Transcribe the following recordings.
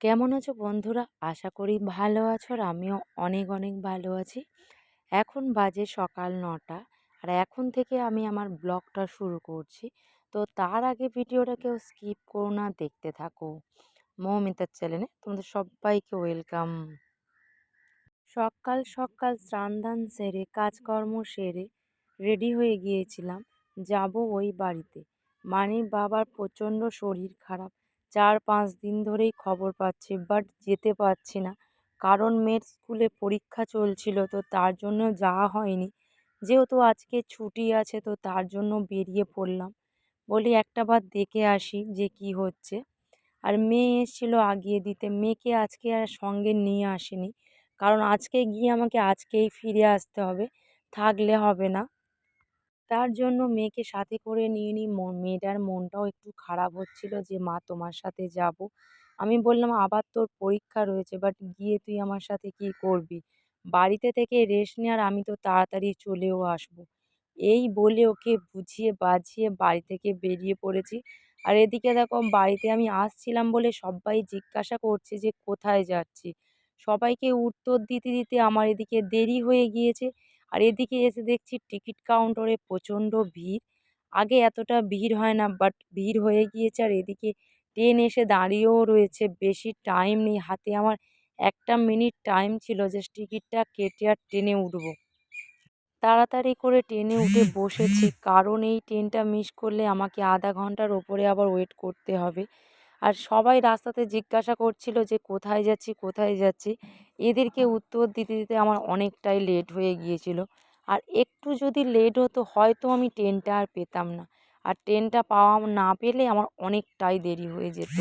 কেমন আছো বন্ধুরা? আশা করি ভালো আছো আর আমিও অনেক অনেক ভালো আছি। এখন বাজে সকাল নটা আর এখন থেকে আমি আমার ব্লগটা শুরু করছি। তো তার আগে ভিডিওটা কেউ স্কিপ করো না, দেখতে থাকো। মৌমিতার চ্যানেলে তোমাদের সবাইকে ওয়েলকাম। সকাল সকাল স্নান সেরে, কাজকর্ম সেরে রেডি হয়ে গিয়েছিলাম। যাব ওই বাড়িতে। মানে বাবার প্রচণ্ড শরীর খারাপ। চার পাঁচ দিন ধরেই খবর পাচ্ছি বাট যেতে পারছি না। কারণ মেয়ের স্কুলে পরীক্ষা চলছিল, তো তার জন্য যাওয়া হয়নি। যেহেতু আজকে ছুটি আছে, তো তার জন্য বেরিয়ে পড়লাম। বলি, একটা বার দেখে আসি যে কি হচ্ছে। আর মেয়ে এসেছিল আগিয়ে দিতে। মেয়েকে আজকে আর সঙ্গে নিয়ে আসিনি। কারণ আজকে গিয়ে আমাকে আজকেই ফিরে আসতে হবে। থাকলে হবে না। তার জন্য মেয়েকে সাথে করে নিয়ে নিই মেয়েটার মনটাও একটু খারাপ হচ্ছিল যে, মা, তোমার সাথে যাব। আমি বললাম, আবার তোর পরীক্ষা রয়েছে বাট গিয়ে তুই আমার সাথে কী করবি? বাড়িতে থেকে রেস্ট নে আর আমি তো তাড়াতাড়ি চলেও আসব। এই বলে ওকে বুঝিয়ে বাঝিয়ে বাড়ি থেকে বেরিয়ে পড়েছি। আর এদিকে দেখো, বাড়িতে আমি আসছিলাম বলে সবাই জিজ্ঞাসা করছে যে, কোথায় যাচ্ছি? সবাইকে উত্তর দিতে দিতে আমার এদিকে দেরি হয়ে গিয়েছে। আর এদিকে এসে দেখছি টিকিট কাউন্টারে প্রচণ্ড ভিড়। আগে এতটা ভিড় হয় না, বাট ভিড় হয়ে গিয়েছে আর এদিকে ট্রেন এসে দাঁড়িয়েও রয়েছে। বেশি টাইম নেই, হাতে আমার একটা মিনিট টাইম ছিল যে টিকিটটা কেটে আর ট্রেনে উঠবো। তাড়াতাড়ি করে ট্রেনে উঠে বসেছি, কারণ এই ট্রেনটা মিস করলে আমাকে আধা ঘণ্টার ওপরে আবার ওয়েট করতে হবে। আর সবাই রাস্তাতে জিজ্ঞাসা করছিল যে কোথায় যাচ্ছি কোথায় যাচ্ছি? এদেরকে উত্তর দিতে দিতে আমার অনেকটাই লেট হয়ে গিয়েছিল। আর একটু যদি লেট হতো হয়তো আমি ট্রেনটা আর পেতাম না। আর ট্রেনটা পাওয়া না পেলে আমার অনেকটাই দেরি হয়ে যেত।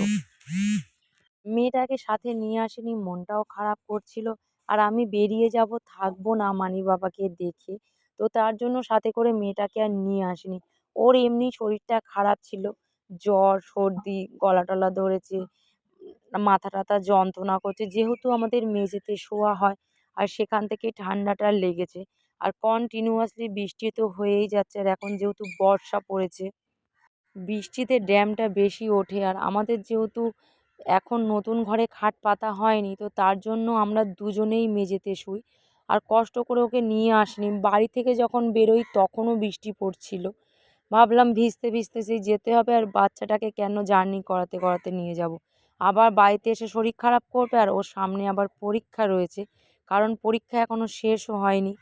মেয়েটাকে সাথে নিয়ে আসেনি মনটাও খারাপ করছিল। আর আমি বেরিয়ে যাব থাকব না মানি বাবাকে দেখে। তো তার জন্য সাথে করে মেয়েটাকে আর নিয়ে আসিনি। ওর এমনি শরীরটা খারাপ ছিল। জ্বর, সর্দি গলা টলা ধরেছে মাথা টাথা যন্ত্রণা করছে। যেহেতু আমাদের মেঝেতে শোয়া হয়, আর সেখান থেকে ঠান্ডাটা লেগেছে, আর কন্টিনিউয়াসলি বৃষ্টি তো হয়েই যাচ্ছে, আর এখন যেহেতু বর্ষা পড়েছে, বৃষ্টিতে ড্যামটা বেশি ওঠে। আর আমাদের যেহেতু এখন নতুন ঘরে খাট পাতা হয়নি, তো তার জন্য আমরা দুজনেই মেঝেতে শুই। আর কষ্ট করে ওকে নিয়ে আসিনি। বাড়ি থেকে যখন বেরোই তখনও বৃষ্টি পড়ছিল। ভাবলাম ভিজতে ভিজতে সেই যেতে হবে আর বাচ্চাটাকে কেন জার্নি করাতে করাতে নিয়ে যাব। আবার বাড়িতে এসে শরীর খারাপ করবে আর ওর সামনে আবার পরীক্ষা রয়েছে, কারণ পরীক্ষা এখনও শেষও হয়নি।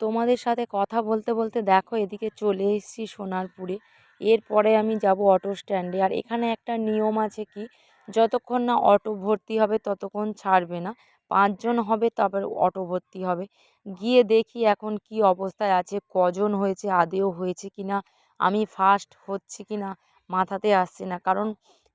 তোমাদের সাথে কথা বলতে বলতে দেখো এদিকে চলে এসেছি সোনারপুরে। এরপরে আমি যাব অটো স্ট্যান্ডে। আর এখানে একটা নিয়ম আছে কি, যতক্ষণ না অটো ভর্তি হবে ততক্ষণ ছাড়বে না। পাঁচজন হবে, তারপর অটো ভর্তি হবে। গিয়ে দেখি এখন কি অবস্থায় আছে, কজন হয়েছে, আদেও হয়েছে কি না আমি ফার্স্ট হচ্ছি কি না মাথাতে আসছে না। কারণ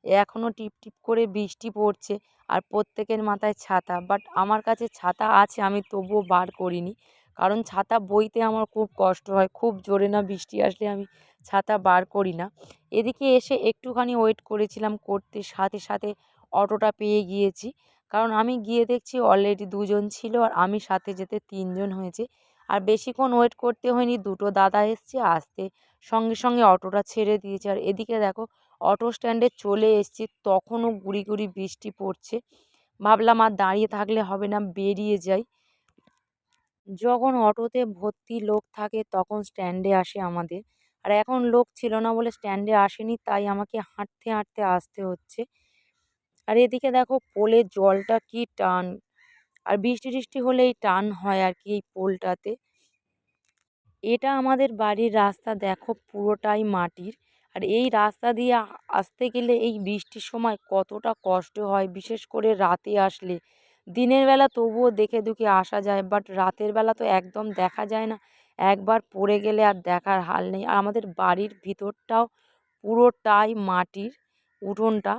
এখনও টিপ টিপ করে বৃষ্টি পড়ছে আর প্রত্যেকের মাথায় ছাতা। বাট আমার কাছে ছাতা আছে, আমি তবুও বার করিনি। কারণ ছাতা বইতে আমার খুব কষ্ট হয়, খুব জোরে না বৃষ্টি আসলে আমি ছাতা বার করি না। এদিকে এসে একটুখানি ওয়েট করেছিলাম, করতে সাথে সাথে অটোটা পেয়ে গিয়েছি। কারণ আমি গিয়ে দেখছি অলরেডি দুজন ছিল আর আমি সাথে যেতে তিনজন হয়েছে। আর বেশিক্ষণ ওয়েট করতে হয়নি, দুটো দাদা এসছে, আসতে সঙ্গে সঙ্গে অটোটা ছেড়ে দিয়েছে। আর এদিকে দেখো অটো স্ট্যান্ডে চলে এসছি, তখনও গুড়ি গুড়ি বৃষ্টি পড়ছে। ভাবলাম আর দাঁড়িয়ে থাকলে হবে না, বেরিয়ে যাই। যখন অটোতে ভর্তি লোক থাকে, তখন স্ট্যান্ডে আসে আমাদের। আর এখন লোক ছিল না বলে স্ট্যান্ডে আসেনি, তাই আমাকে হাঁটতে হাঁটতে আসতে হচ্ছে। আর এদিকে দেখো পোলের জলটা কি টান। আর বৃষ্টি টিষ্টি হলেই টান হয় আর কি এই পোলটাতে। এটা আমাদের বাড়ির রাস্তা দেখো পুরোটাই মাটির। আর এই রাস্তা দিয়ে আসতে গেলে এই বৃষ্টির সময় কতটা কষ্ট হয়, বিশেষ করে রাতে আসলে। দিনের বেলা তবুও দেখে দুখে আসা যায় বাট রাতের বেলা তো একদম দেখা যায় না। একবার পড়ে গেলে আর দেখার হাল নেই। আর আমাদের বাড়ির ভিতরটাও পুরোটাই মাটির উঠোনটা।